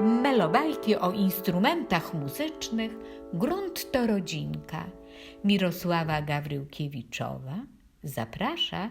Melobajki o instrumentach muzycznych Grunt to rodzinka. Mirosława Gawryłkiewiczowa zaprasza.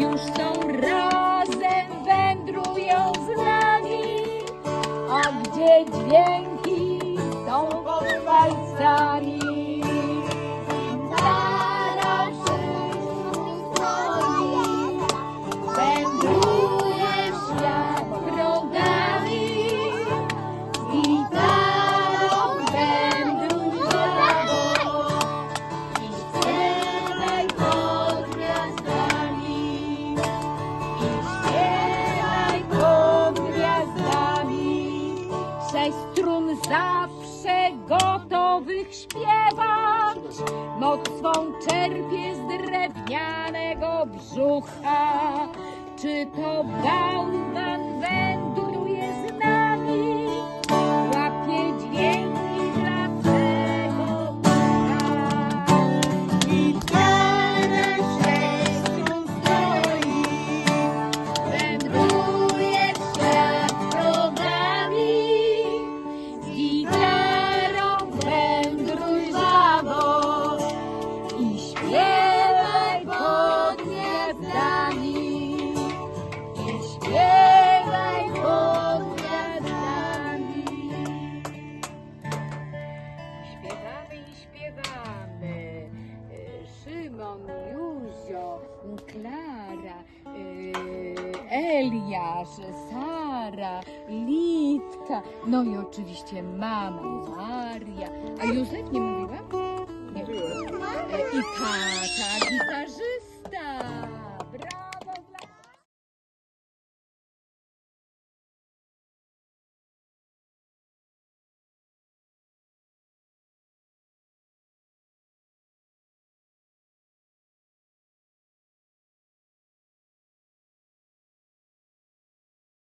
Już są razem, wędrują z nami. A gdzie dźwięki są palcami zawsze gotowych śpiewać Moc swą czerpie z drewnianego brzucha. Czy to bałwan Szymon, Józio, Klara, e, Eliasz, Sara, Litka, no i oczywiście mama Maria. A Józef nie mówiłam? Nie. E, I tata.